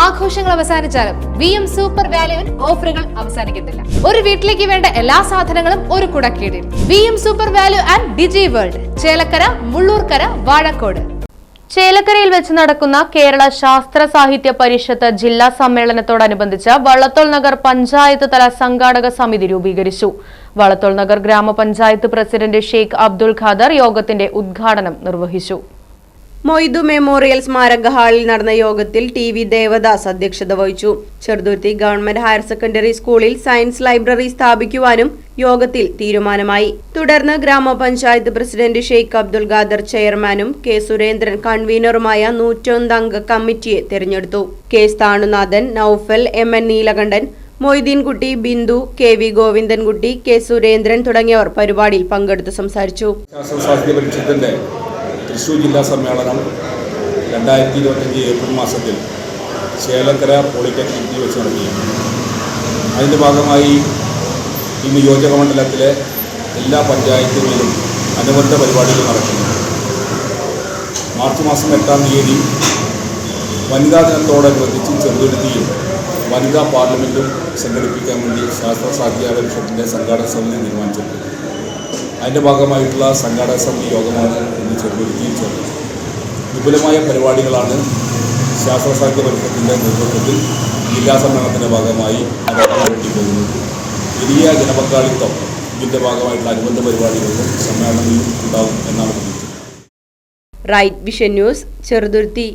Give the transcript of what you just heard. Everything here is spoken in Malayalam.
ആഘോഷങ്ങൾ അവസാനിച്ചാലും വി എം സൂപ്പർ വാല്യുവിൽ ഓഫറുകൾ അവസാനിക്കുന്നില്ല. ഒരു വീട്ടിലേക്ക് വേണ്ട എല്ലാ സാധനങ്ങളും ഒരു കുടക്കീടിൽ. V M Super Value and Digi World Chelakkara Mullurkara Vazhakkode. ചേലക്കരയിൽ വെച്ച് നടക്കുന്ന കേരള ശാസ്ത്ര സാഹിത്യ പരിഷത്ത് ജില്ലാ സമ്മേളനത്തോടനുബന്ധിച്ച് വള്ളത്തോൾ നഗർ പഞ്ചായത്ത് തല സംഘാടക സമിതി രൂപീകരിച്ചു. വള്ളത്തോൾ നഗർ ഗ്രാമപഞ്ചായത്ത് പ്രസിഡന്റ് ഷെയ്ഖ് അബ്ദുൾ ഖാദർ യോഗത്തിന്റെ ഉദ്ഘാടനം നിർവഹിച്ചു. മൊയ്തു മെമ്മോറിയൽ സ്മാരക ഹാളിൽ നടന്ന യോഗത്തിൽ ടി വി ദേവദാസ് അധ്യക്ഷത വഹിച്ചു. ചെറുതുരുത്തി ഗവൺമെന്റ് ഹയർ സെക്കൻഡറി സ്കൂളിൽ സയൻസ് ലൈബ്രറി സ്ഥാപിക്കുവാനും യോഗത്തിൽ തീരുമാനമായി. തുടർന്ന് ഗ്രാമപഞ്ചായത്ത് പ്രസിഡന്റ് ഷെയ്ഖ് അബ്ദുൽ ഖാദർ ചെയർമാനും കെ സുരേന്ദ്രൻ കൺവീനറുമായ നൂറ്റൊന്നംഗ കമ്മിറ്റിയെ തെരഞ്ഞെടുത്തു. K Sthanunathan Noufal M N Neelakandan Moideenkutty Bindu K V Govindankutty K Surendran തുടങ്ങിയവർ പരിപാടിയിൽ പങ്കെടുത്ത് സംസാരിച്ചു. തൃശ്ശൂർ ജില്ലാ സമ്മേളനം രണ്ടായിരത്തി ഇരുപത്തഞ്ച് ഏപ്രിൽ മാസത്തിൽ ചേലക്കര പോളിടെക്നിക്കിൽ വെച്ച് നടത്തി. അതിന്റെ ഭാഗമായി ഈ നിയോജക മണ്ഡലത്തിലെ എല്ലാ പഞ്ചായത്തുകളിലും അനുബന്ധ പരിപാടികൾ നടക്കുന്നു. മാർച്ച് മാസം എട്ടാം തീയതി വനിതാ ദിനത്തോടനുബന്ധിച്ച് ചെറുതുരുത്തിയിൽ വനിതാ പാർലമെന്റും സംഘടിപ്പിക്കാൻ വേണ്ടി ശാസ്ത്ര സാഹിത്യ പരിഷത്തിന്റെ സംഘാടക സമിതി തീരുമാനിച്ചിട്ടുണ്ട്. അതിന്റെ ഭാഗമായിട്ടുള്ള സംഘാടക സമിതി യോഗമാണ് ചെറുതുരുത്തിയിൽ ചേർന്നത് വിപുലമായ പരിപാടികളാണ് ശാസ്ത്ര സാഹിത്യ പരിഷത്തിന്റെ നേതൃത്വത്തിൽ ജില്ലാ സമ്മേളനത്തിന്റെ ഭാഗമായി നടത്താൻ വലിയ ജനപങ്കാളിത്തം ഇതിന്റെ ഭാഗമായിട്ടുള്ള അനുബന്ധ പരിപാടികളിലും സമ്മേളനങ്ങളിലും ഉണ്ടാകും എന്നാണ് റൈറ്റ് വിഷൻ ന്യൂസ് ചെറുതുരുത്തി.